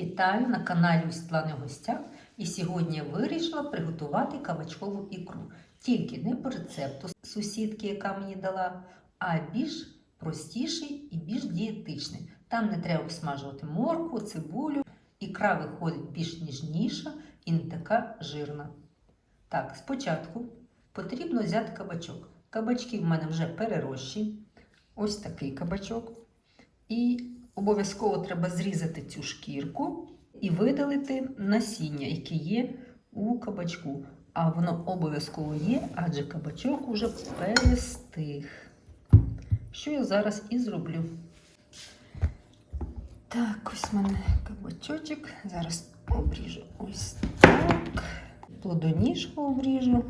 Вітаю на каналі у Світлани Гостя. І сьогодні я вирішила приготувати кабачкову ікру. Тільки не по рецепту сусідки, яка мені дала, а більш простіший і більш дієтичний. Там не треба обсмажувати моркву, цибулю. Ікра виходить більш ніжніша і не така жирна. Так, спочатку потрібно взяти кабачок. Кабачки в мене вже перерощі. Ось такий кабачок. І обов'язково треба зрізати цю шкірку і видалити насіння, яке є у кабачку. А воно обов'язково є, адже кабачок уже перестиг. Що я зараз і зроблю. Так, ось в мене кабачочок. Зараз обріжу ось так. Плодоніжку обріжу.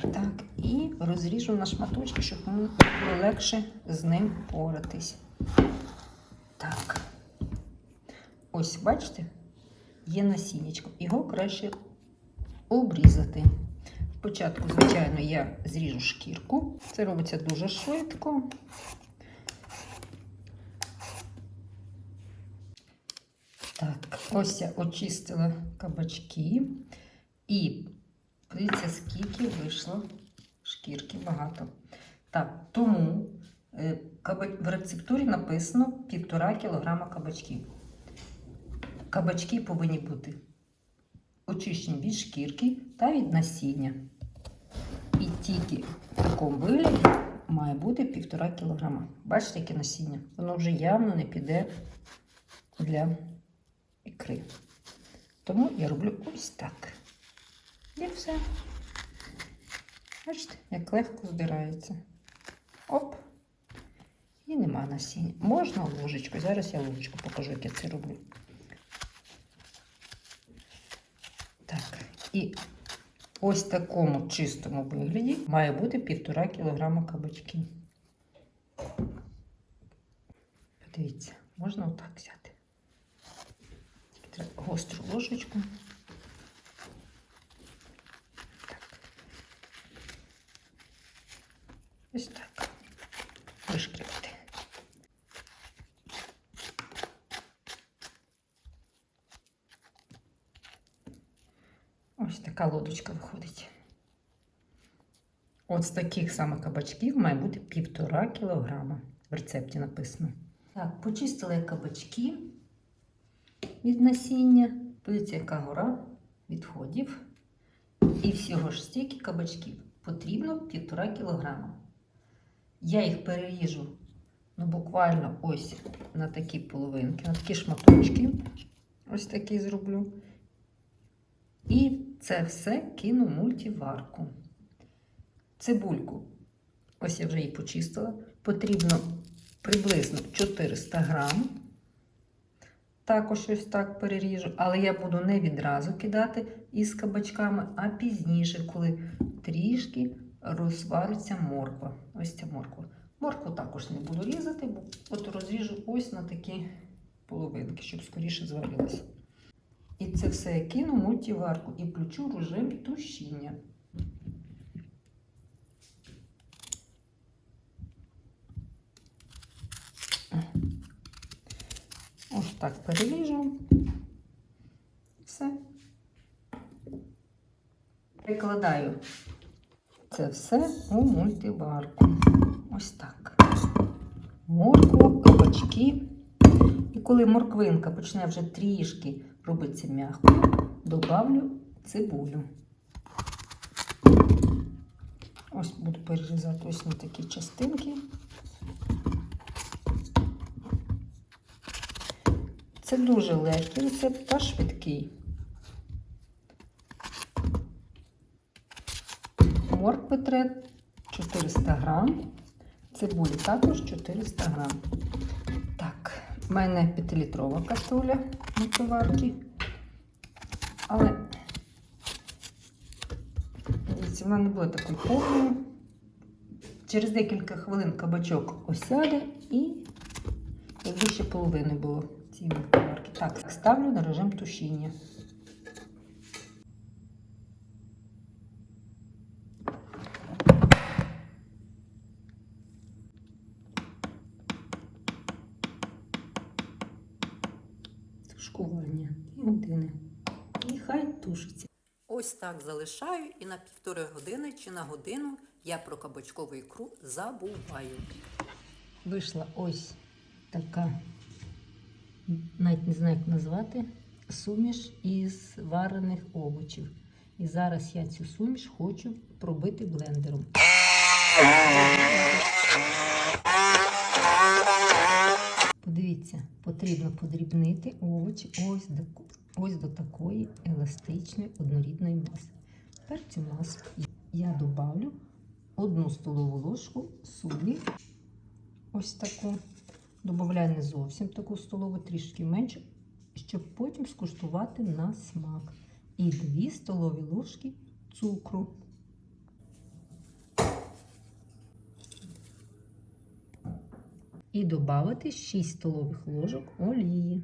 Так, і розріжу на шматочки, щоб було легше з ним поратись. Так. Ось, бачите, є насіннячко. Його краще обрізати. Спочатку, звичайно, я зріжу шкірку. Це робиться дуже швидко. Так, ось я очистила кабачки. І подивіться, скільки вийшло шкірки багато. Так, тому в рецептурі написано 1,5 кг кабачків. Кабачки повинні бути очищені від шкірки та від насіння. І тільки в такому вигляді має бути 1,5 кг. Бачите, яке насіння? Воно вже явно не піде для ікри. Тому я роблю ось так. І все. Бачите, як легко здирається. Оп. І нема насіння. Можна ложечку. Зараз я ложечку покажу, як я це роблю. Так, і ось такому чистому вигляді має бути 1,5 кг кабачки. Подивіться, можна отак взяти. Треба гостру ложечку. Так. Ось так. Вишкрібати. Ось така лодочка виходить. От з таких саме кабачків має бути півтора кілограма. В рецепті написано. Так, почистила я кабачки від насіння. Подивіться, яка гора відходів. І всього ж стільки кабачків потрібно півтора кілограма. Я їх переріжу ну, буквально ось на такі половинки, на такі шматочки. Ось такі зроблю. І це все кину в мультиварку. Цибульку, ось я вже її почистила, потрібно приблизно 400 грам. Також ось так переріжу, але я буду не відразу кидати із кабачками, а пізніше, коли трішки розвариться морква. Ось ця морква. Моркву також не буду різати, бо от розріжу ось на такі половинки, щоб скоріше зварилося. І це все я кину в мультиварку і включу режим тушіння. Ось так переріжу. Все. Прикладаю це все у мультиварку. Ось так. Моркву, кабачки. І коли морквинка почне вже трішки робиться м'яко, добавлю цибулю. Ось буду перерізати ось на такі частинки. Це дуже легкий рецепт та швидкий. Моркви треба 400 грам, цибулі також 400 грам. В мене 5-літрова каструля мультиварки. Але дивіться, вона не буде такою повною. Через декілька хвилин кабачок осяде і якби ще половини було цієї мультиварки. Так, ставлю на режим тушіння. Тушкування. Дві години. І хай тушиться. Ось так залишаю і на півтори години чи на годину я про кабачкову ікру забуваю. Вийшла ось така, навіть не знаю, як назвати, суміш із варених овочів. І зараз я цю суміш хочу пробити блендером. Подивіться, потрібно подрібнити овочі ось до, ось до такої еластичної однорідної маси. Тепер цю масу я добавлю одну столову ложку солі. Ось таку. Добавляю не зовсім таку столову, трішки менше, щоб потім скуштувати на смак. І 2 столові ложки цукру. І додати 6 столових ложок олії.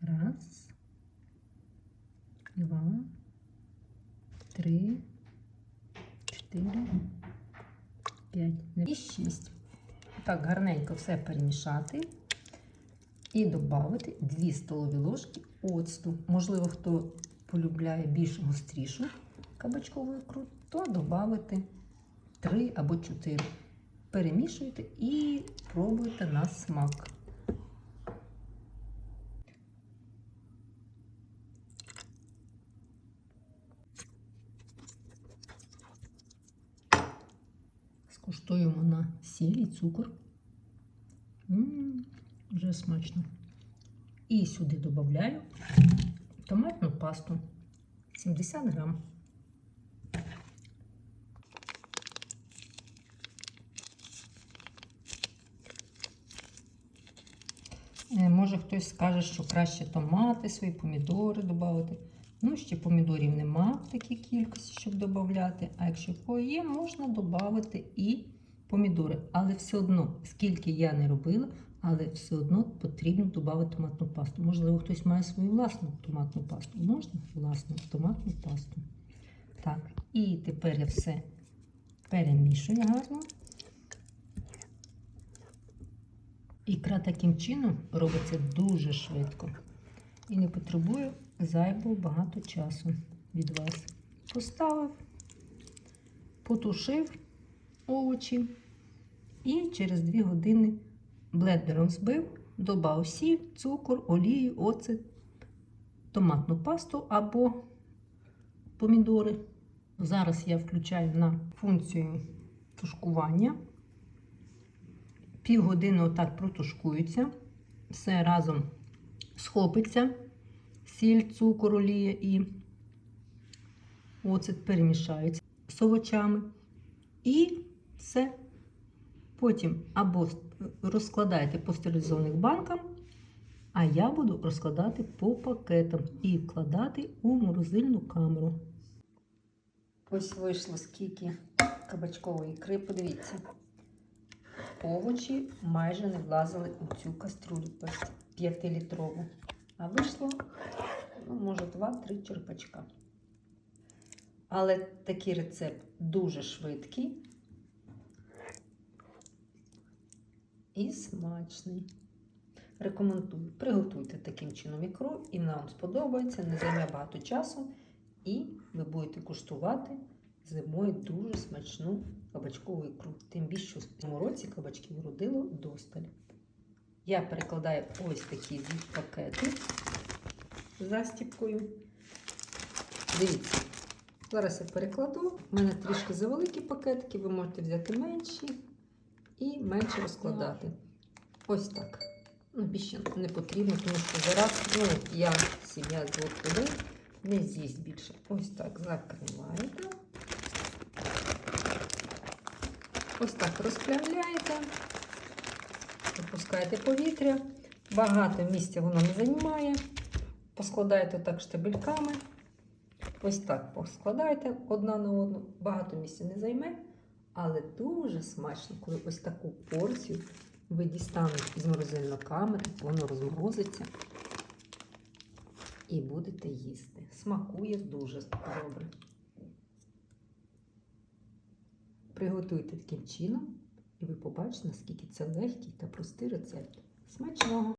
Раз, два, три, чотири, п'ять і шість. Так, гарненько все перемішати. І додати 2 столові ложки оцту. Можливо, хто полюбляє більш гострішу кабачкову ікру, то додати 3 або 4. Перемішуйте і пробуйте на смак. Скуштуємо на сіль і цукор. М, Вже смачно. І сюди додаю томатну пасту 70 грам. Може хтось скаже, що краще томати, свої помідори додати. Ну, ще помідорів нема в такій кількості, щоб додати. А якщо є, можна додати і помідори. Але все одно, скільки я не робила, але все одно потрібно додати томатну пасту. Можливо, хтось має свою власну томатну пасту. Можна власну томатну пасту. Так, і тепер я все перемішую гарно. Ікра таким чином робиться дуже швидко і не потребує зайвого багато часу від вас. Поставив, потушив овочі і через 2 години блендером збив, додав сіль, цукор, олію, оцет, томатну пасту або помідори. Зараз я включаю на функцію тушкування. Півгодини отак протушкується, все разом схопиться, сіль, цукор, олія і оцет перемішаються з овочами. І все. Потім або розкладайте по стерилізованих банкам, а я буду розкладати по пакетам і вкладати у морозильну камеру. Ось вийшло скільки кабачкової ікри, подивіться. Овочі майже не влазили у цю каструлю 5-літрову. А вийшло, ну, може, 2-3 черпачка. Але такий рецепт дуже швидкий і смачний. Рекомендую, приготуйте таким чином ікру, і вона вам сподобається, не займе багато часу, і ви будете куштувати зимою дуже смачну кабачкову ікру. Тим більше в цьому році кабачків родило досталь. Я перекладаю ось такі дві пакети з застіпкою. Дивіться, зараз я перекладу. У мене трішки завеликі пакетики, ви можете взяти менші і менше розкладати. Ось так. Ну, більше не потрібно, тому що зараз ну, я сім'я з двох людей не з'їсть більше. Ось так закриваєте. Ось так розплявляєте, випускаєте повітря. Багато місця воно не займає. Поскладаєте так штабельками. Ось так поскладаєте одна на одну. Багато місця не займе, але дуже смачно, коли ось таку порцію ви дістанете із морозильної камери, воно розморозиться і будете їсти. Смакує дуже добре. Приготуйте таким чином, і ви побачите, наскільки це легкий та простий рецепт. Смачного!